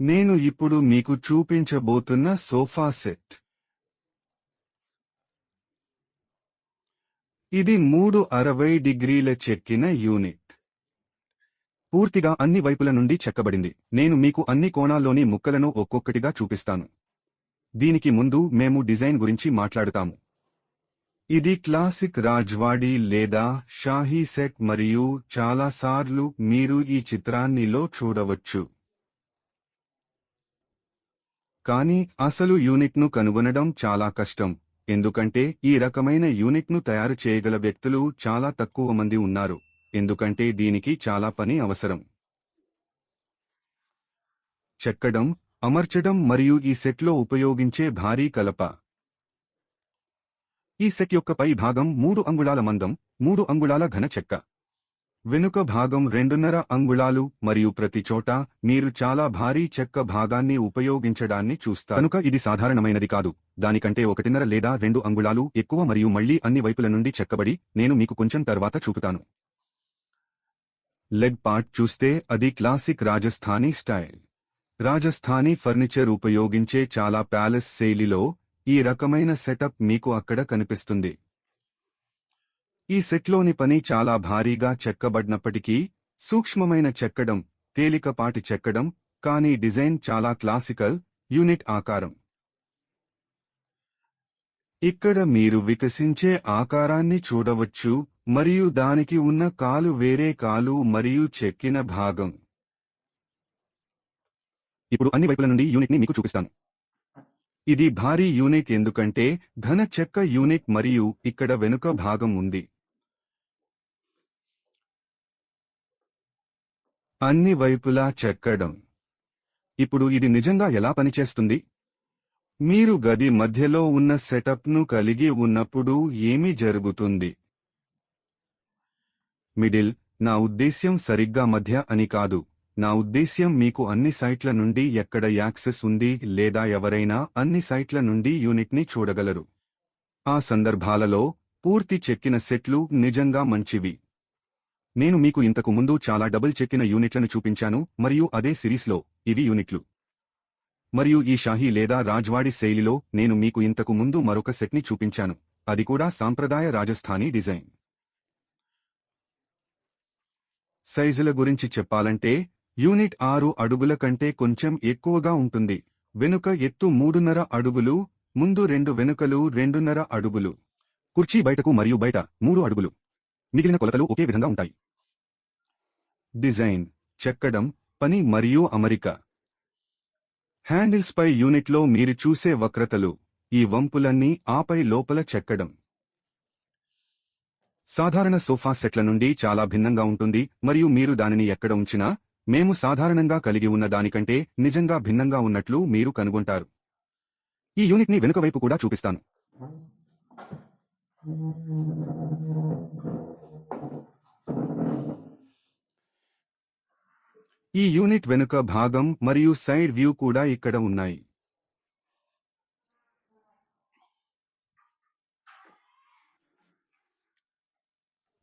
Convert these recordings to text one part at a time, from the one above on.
నేను ఇప్పుడు మీకు చూపించబోతున్న సోఫా సెట్. ఇది మూడు అరవై డిగ్రీల చెక్కిన యూనిట్. పూర్తిగా అన్ని వైపుల నుండి చెక్కబడింది. నేను మీకు అన్ని కోణాల్లోని ముక్కలను ఒక్కొక్కటిగా చూపిస్తాను. దీనికి ముందు మేము డిజైన్ గురించి మాట్లాడుతాము. ఇది క్లాసిక్ రాజ్వాడి లేదా షాహీ సెట్ మరియు చాలాసార్లు మీరు ఈ చిత్రాన్నిలో చూడవచ్చు. కానీ అసలు యూనిట్ను కనుగొనడం చాలా కష్టం. ఎందుకంటే ఈ రకమైన యూనిట్ను తయారు చేయగల వ్యక్తులు చాలా తక్కువ మంది ఉన్నారు. ఎందుకంటే దీనికి చాలా పని అవసరం. చెక్కడం అమర్చడం మరియు ఈ సెట్లో ఉపయోగించే భారీ కలప. ఈ సెట్ యొక్క పై భాగం మూడు అంగుళాల మందం మూడు అంగుళాల ఘన చెక్క. వెనుక భాగం రెండున్నర అంగుళాలు మరియు ప్రతి చోట మీరు చాలా భారీ చెక్క భాగాన్ని ఉపయోగించడాన్ని చూస్తారు. కనుక ఇది సాధారణమైనది కాదు. దానికంటే ఒకటిన్నర లేదా రెండు అంగుళాలు ఎక్కువ మరియు మళ్ళీ అన్ని వైపుల నుండి చెక్కబడి నేను మీకు కొంచెం తర్వాత చూపుతాను. లెగ్ పార్ట్ చూస్తే అది classic Rajasthani style. Rajasthani furniture ఉపయోగించే చాలా ప్యాలెస్ శైలిలో ఈ రకమైన సెటప్ మీకు అక్కడ కనిపిస్తుంది. ఈ సెట్లోని పని చాలా భారీగా చెక్కబడినప్పటికీ సూక్ష్మమైన చెక్కడం తేలికపాటి చెక్కడం కానీ డిజైన్ చాలా క్లాసికల్ యూనిట్ ఆకారం. ఇక్కడ మీరు వికసించే ఆకారాన్ని చూడవచ్చు మరియు దానికి ఉన్న కాలు వేరే కాలు మరియు చెక్కిన భాగం. ఇప్పుడు అన్ని వైపుల నుండి యూనిట్ని మీకు చూపిస్తాను. ఇది భారీ యూనిట్ ఎందుకంటే ఘన చెక్క యూనిట్ మరియు ఇక్కడ వెనుక భాగం ఉంది. అన్ని వైపులా చెక్కడం. ఇప్పుడు ఇది నిజంగా ఎలా పనిచేస్తుంది? మీరు గది మధ్యలో ఉన్న సెటప్ను కలిగి ఉన్నప్పుడు ఏమి జరుగుతుంది? మిడిల్ నా ఉద్దేశ్యం సరిగ్గా మధ్య అని కాదు. నా ఉద్దేశ్యం మీకు అన్ని సైట్ల నుండి ఎక్కడ యాక్సెస్ ఉంది లేదా ఎవరైనా అన్ని సైట్ల నుండి యూనిట్ని చూడగలరు. ఆ సందర్భాలలో పూర్తి చెక్కిన సెట్లు నిజంగా మంచివి. నేను మీకు ఇంతకు ముందు చాలా డబుల్ చెక్కిన యూనిట్లను చూపించాను మరియు అదే సిరీస్లో ఇవి యూనిట్లు. మరియు ఈ షాహీ లేదా రాజ్వాడి శైలిలో నేను మీకు ఇంతకు ముందు మరొక సెట్ని చూపించాను అది కూడా సాంప్రదాయ రాజస్థానీ డిజైన్. సైజుల గురించి చెప్పాలంటే యూనిట్ ఆరు అడుగుల కంటే కొంచెం ఎక్కువగా ఉంటుంది వెనుక ఎత్తు మూడున్నర అడుగులు ముందు రెండు వెనుకలు రెండున్నర అడుగులు. కుర్చీ బయటకు మరియు బయట మూడు అడుగులు. మిగిలిన కొలతలు ఒకే విధంగా ఉంటాయి. డిజైన్ చెక్కడం పని మరియు అమరిక. హ్యాండిల్స్ పై యూనిట్లో మీరు చూసే వక్రతలు ఈ వంపులన్నీ ఆపై లోపల చెక్కడం. సాధారణ సోఫా సెట్ల నుండి చాలా భిన్నంగా ఉంటుంది మరియు మీరు దానిని ఎక్కడ ఉంచినా మేము సాధారణంగా కలిగి ఉన్న దానికంటే నిజంగా భిన్నంగా ఉన్నట్లు మీరు కనుగొంటారు. ఈ యూనిట్ని వెనుక వైపు కూడా చూపిస్తాను. ఈ యూనిట్ వెనుక భాగం మరియు సైడ్ వ్యూ కూడా ఇక్కడ ఉన్నాయి.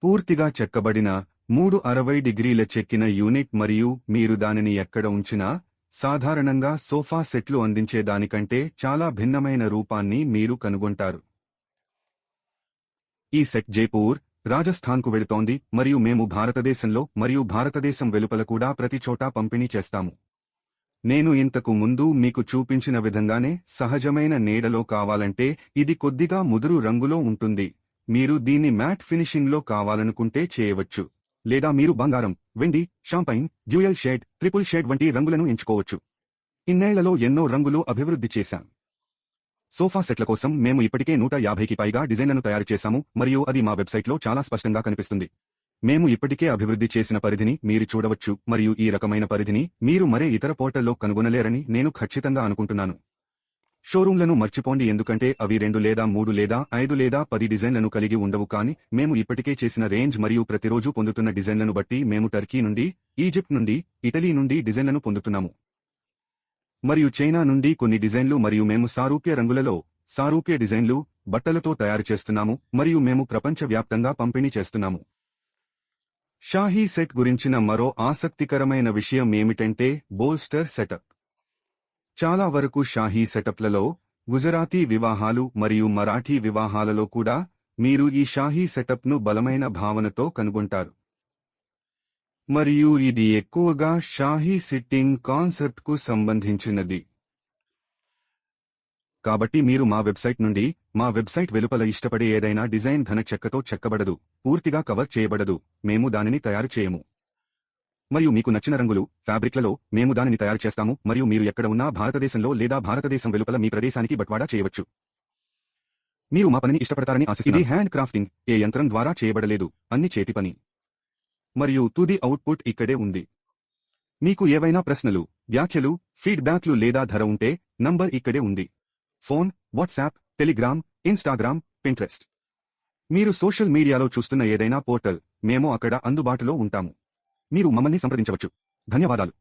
పూర్తిగా చెక్కబడిన మూడు అరవై డిగ్రీల చెక్కిన యూనిట్ మరియు మీరు దానిని ఎక్కడ ఉంచినా సాధారణంగా సోఫా సెట్లు అందించే దానికంటే చాలా భిన్నమైన రూపాన్ని మీరు కనుగొంటారు. ఈ సెట్ జైపూర్ రాజస్థాన్కు వెళుతోంది మరియు మేము భారతదేశంలో మరియు భారతదేశం వెలుపల కూడా ప్రతి చోటా పంపిణీ చేస్తాము. నేను ఇంతకు ముందు మీకు చూపించిన విధంగానే సహజమైన నీడలో కావాలంటే ఇది కొద్దిగా ముదురు రంగులో ఉంటుంది. మీరు దీన్ని మ్యాట్ ఫినిషింగ్లో కావాలనుకుంటే చేయవచ్చు. లేదా మీరు బంగారం వెండి champagne dual shade triple shade వంటి రంగులను ఎంచుకోవచ్చు. ఇన్నేళ్ళలో ఎన్నో రంగులు అభివృద్ధి చేశాం. సోఫా సెట్ల కోసం మేము ఇప్పటికే నూట యాభైకి పైగా డిజైన్లను తయారు చేశాము మరియు అది మా వెబ్సైట్లో చాలా స్పష్టంగా కనిపిస్తుంది. మేము ఇప్పటికే అభివృద్ధి చేసిన పరిధిని మీరు చూడవచ్చు మరియు ఈ రకమైన పరిధిని మీరు మరే ఇతర పోర్టల్లో కనుగొనలేరని నేను ఖచ్చితంగా అనుకుంటున్నాను. షోరూంలను మర్చిపోండి ఎందుకంటే అవి రెండు లేదా మూడు లేదా ఐదు లేదా పది డిజైన్లను కలిగి ఉండవు కానీ మేము ఇప్పటికే చేసిన రేంజ్ మరియు ప్రతిరోజు పొందుతున్న డిజైన్లను బట్టి మేము టర్కీ నుండి ఈజిప్ట్ నుండి ఇటలీ నుండి డిజైన్లను పొందుతున్నాము. మరియు చైనా నుండి కొన్ని డిజైన్లు మరియు మేము సారూప్య రంగులలో సారూప్య డిజైన్లు బట్టలతో తయారు చేస్తున్నాము మరియు మేము ప్రపంచవ్యాప్తంగా పంపిణీ చేస్తున్నాము. షాహీ సెట్ గురించిన మరో ఆసక్తికరమైన విషయం ఏమిటంటే బోల్స్టర్ సెటప్. చాలా వరకు షాహీ సెటప్లలో గుజరాతీ వివాహాలు మరియు మరాఠీ వివాహాలలో కూడా మీరు ఈ షాహీ సెటప్ను బలమైన భావనతో కనుగొంటారు. మరియు ఇది ఎక్కువగా షాహీ సిట్టింగ్ కాన్సెప్ట్కు సంబంధించినది. కాబట్టి మీరు మా వెబ్సైట్ నుండి మా వెబ్సైట్ వెలుపల ఇష్టపడే ఏదైనా డిజైన్ ఘన చెక్కతో చెక్కబడదు పూర్తిగా కవర్ చేయబడదు మేము దానిని తయారు చేయము. మరియు మీకు నచ్చిన రంగులు ఫ్యాబ్రిక్లలో మేము దానిని తయారు చేస్తాము మరియు మీరు ఎక్కడ ఉన్నా భారతదేశంలో లేదా భారతదేశం వెలుపల మీ ప్రదేశానికి బట్వాడా చేయవచ్చు. మీరు మా పనిని ఇష్టపడతారని ఆశిస్తుంది ఇది హ్యాండ్ క్రాఫ్టింగ్ ఏ యంత్రం ద్వారా చేయబడలేదు అన్ని చేతి పని. మరియు తుది అవుట్పుట్ ఇక్కడే ఉంది. మీకు ఏవైనా ప్రశ్నలు వ్యాఖ్యలు ఫీడ్బ్యాక్లు లేదా ధర ఉంటే నంబర్ ఇక్కడే ఉంది. Phone WhatsApp Telegram Instagram Pinterest. మీరు సోషల్ మీడియాలో చూస్తున్న ఏదైనా పోర్టల్ మేము అక్కడ అందుబాటులో ఉంటాము. మీరు మమ్మల్ని సంప్రదించవచ్చు. ధన్యవాదాలు.